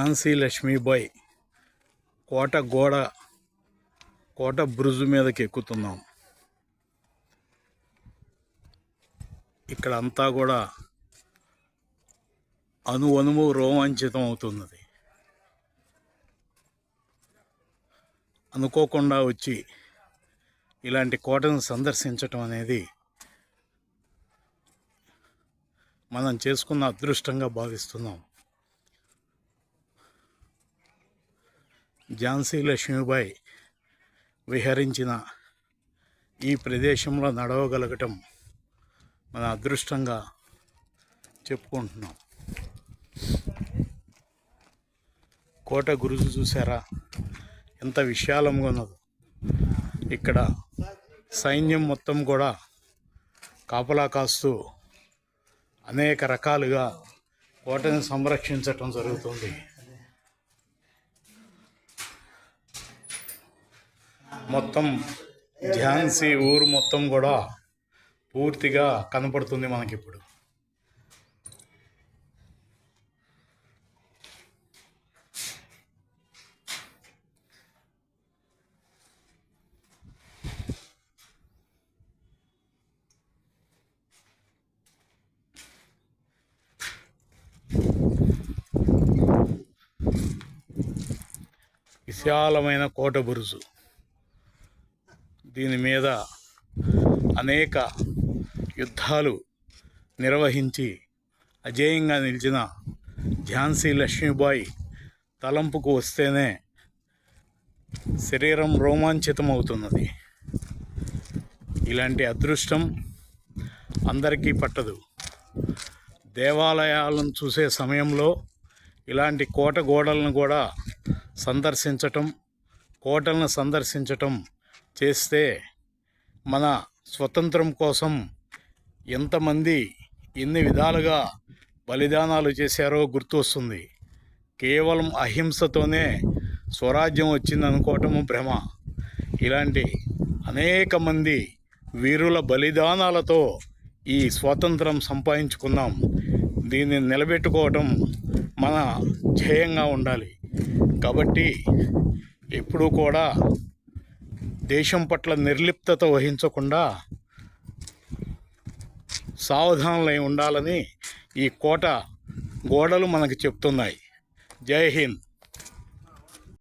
ఝాన్సీ లక్ష్మీబాయి కోట గోడ కోట బ్రుజు మీదకి ఎక్కుతున్నాం. ఇక్కడ అంతా కూడా అను అనుము రోమాంచితం అవుతున్నది. అనుకోకుండా వచ్చి ఇలాంటి కోటను సందర్శించటం అనేది మనం చేసుకున్న అదృష్టంగా భావిస్తున్నాం. ఝాన్సీ లక్ష్మీబాయి విహరించిన ఈ ప్రదేశంలో నడవగలగటం మన అదృష్టంగా చెప్పుకుంటున్నాం. కోట గురుజు చూసారా ఎంత విశాలంగా ఉన్నదో. ఇక్కడ సైన్యం మొత్తం కూడా కాపలా కాస్తూ అనేక రకాలుగా కోటను సంరక్షించటం జరుగుతుంది. మొత్తం ఝాన్సీ ఊరు మొత్తం కూడా పూర్తిగా కనపడుతుంది మనకిప్పుడు. విశాలమైన కోట బురుజు. దీని మీద అనేక యుద్ధాలు నిర్వహించి అజేయంగా నిలిచిన ఝాన్సీ లక్ష్మీబాయి తలంపుకు వస్తేనే శరీరం రోమాంచితమవుతున్నది. ఇలాంటి అదృష్టం అందరికీ పట్టదు. దేవాలయాలను చూసే సమయంలో ఇలాంటి కోట గోడలను కూడా సందర్శించటం కోటలను సందర్శించటం చేస్తే మన స్వతంత్రం కోసం ఎంతమంది ఎన్ని విధాలుగా బలిదానాలు చేశారో గుర్తు వస్తుంది కేవలం అహింసతోనే స్వరాజ్యం వచ్చింది అనుకోవటము భ్రమ. ఇలాంటి అనేక మంది వీరుల బలిదానాలతో ఈ స్వాతంత్రం సంపాదించుకున్నాం. దీన్ని నిలబెట్టుకోవటం మన ధ్యేయంగా ఉండాలి. కాబట్టి ఎప్పుడూ కూడా దేశం పట్ల నిర్లిప్తత వహించకుండా సావధానులై ఉండాలని ఈ కోట గోడలు మనకు చెప్తున్నాయి. జై హింద్.